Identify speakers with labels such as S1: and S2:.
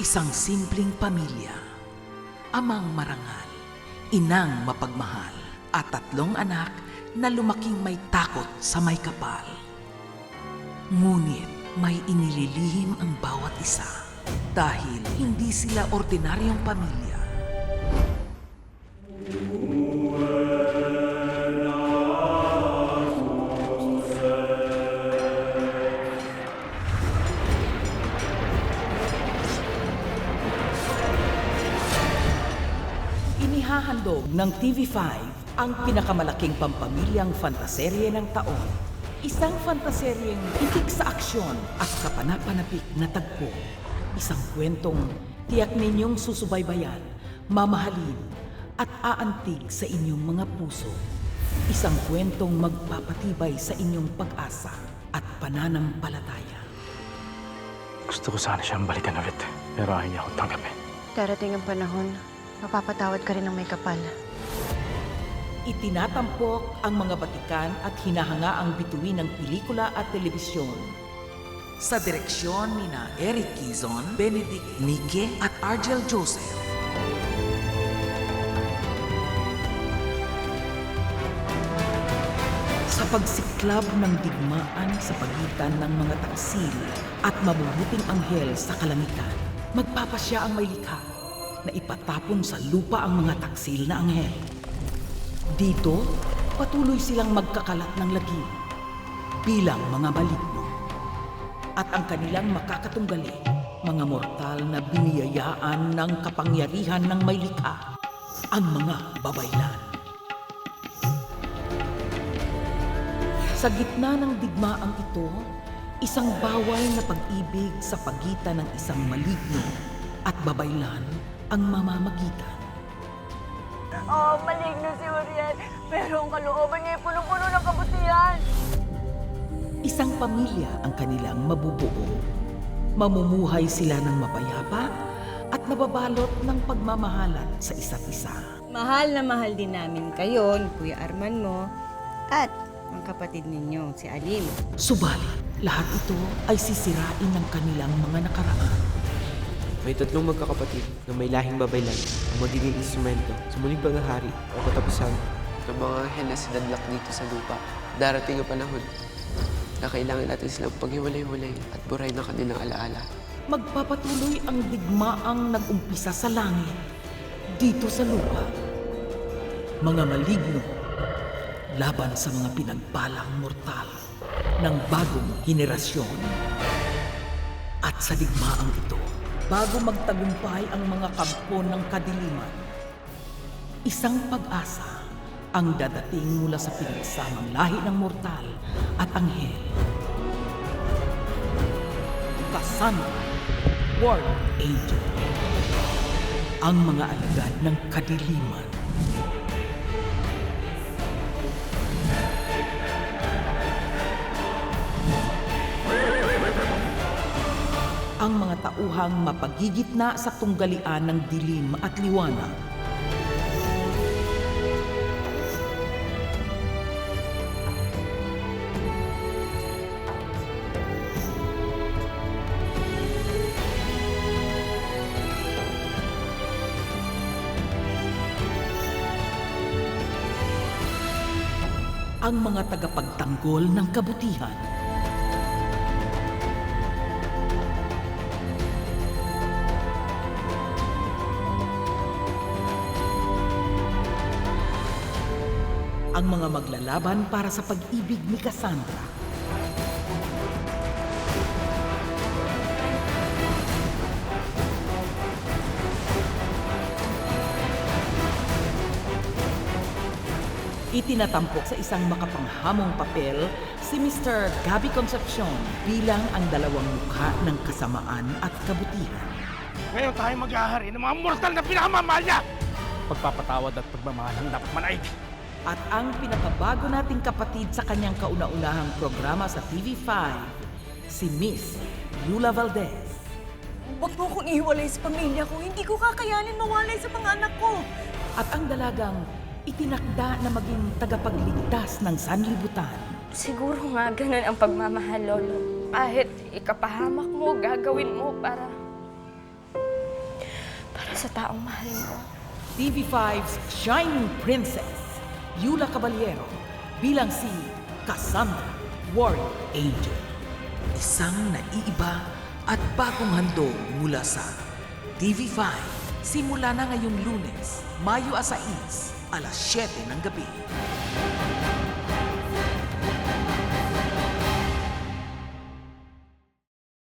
S1: Isang simpleng pamilya, amang marangal, inang mapagmahal, at tatlong anak na lumaking may takot sa may kapal. Ngunit may inililihim ang bawat isa dahil hindi sila ordinaryong pamilya. Inihahandog ng TV5 ang pinakamalaking pampamilyang fantaserye ng taon. Isang fantaseryeng itik sa aksyon at kapanapanapik na tagpo. Isang kwentong tiyak ninyong susubaybayan, mamahalin at aantig sa inyong mga puso. Isang kwentong magpapatibay sa inyong pag-asa at pananampalataya.
S2: Gusto ko sana siyang balikan ulit, pero ayaw niya akong tanggapin.
S3: Darating ang panahon, mapapatawad ka rin ng may kapal.
S1: Itinatampok ang mga batikan at hinahanga ang bituin ng pelikula at telebisyon. Sa direksyon ni na Eric Quizon, Benedict Nike at Argel Joseph. Sa pagsiklab ng digmaan sa pagitan ng mga taksil at mabubuting anghel sa kalangitan, magpapasya ang may likha na ipatapon sa lupa ang mga taksil na anghel. Dito, patuloy silang magkakalat ng lagi bilang mga maligno. At ang kanilang makakatunggali, mga mortal na biniyayaan ng kapangyarihan ng may likha, ang mga babaylan. Sa gitna ng digmaang ito, isang bawal na pag-ibig sa pagitan ng isang maligno at babaylan ang mamamagitan.
S4: Oh, maligno si Uriel. Pero ang kalooban niya ay punong-puno ng kabutihan.
S1: Isang pamilya ang kanilang mabubuo. Mamumuhay sila ng mapayapa at nababalot ng pagmamahalan sa isa't isa.
S5: Mahal na mahal din namin kayo, ni Kuya Arman mo, at ang kapatid ninyo, si Alim.
S1: Subalit, lahat ito ay sisirain ng kanilang mga nakaraan.
S6: May tatlong magkakapatid na may lahing babaylan ang magiging instrumento sa muling paghahari o katapusan ng mga anghel na sinadlak dito sa lupa. Darating ang panahon na kailangan natin silang paghiwalay-walay at buray ng kanilang alaala.
S1: Magpapatuloy ang digmaang nag-umpisa sa langit, dito sa lupa. Mga maligno, laban sa mga pinagbalang mortal ng bagong henerasyon. At sa digmaang ito, bago magtagumpay ang mga kampo ng kadiliman, isang pag-asa ang dadating mula sa pinagsamang lahi ng mortal at anghel. Cassandra, Ward Angel. Ang mga alagad ng kadiliman. Ang mga tauhang mapagigitna sa tunggalian ng dilim at liwanag. ang mga tagapagtanggol ng kabutihan. Ang mga maglalaban para sa pag-ibig ni Cassandra. Itinatampok sa isang makapanghamong papel si Mr. Gabby Concepcion bilang ang dalawang mukha ng kasamaan at kabutihan.
S7: Ngayon tayo mag-ahari ng mga mortal na pinakamamahal niya! Pagpapatawad at pagmamahal ang dapat manaig.
S1: At ang pinakabago nating kapatid sa kanyang kauna-unahang programa sa TV5, si Miss Yula Valdez.
S4: Huwag mo akong ihiwalay sa pamilya ko. Hindi ko kakayanin mawalay sa mga anak ko.
S1: At ang dalagang itinakda na maging tagapagligtas ng sanlibutan.
S8: Siguro nga ganun ang pagmamahal, Lolo. Kahit ikapahamak mo, gagawin mo para sa taong mahal mo.
S1: TV5's Shining Princess, Yula Caballero, bilang si Cassandra Warrior Angel. Isang naiiba at bagong handog mula sa TV5. Simula na ngayong lunes, Mayo 6, alas 7 ng gabi.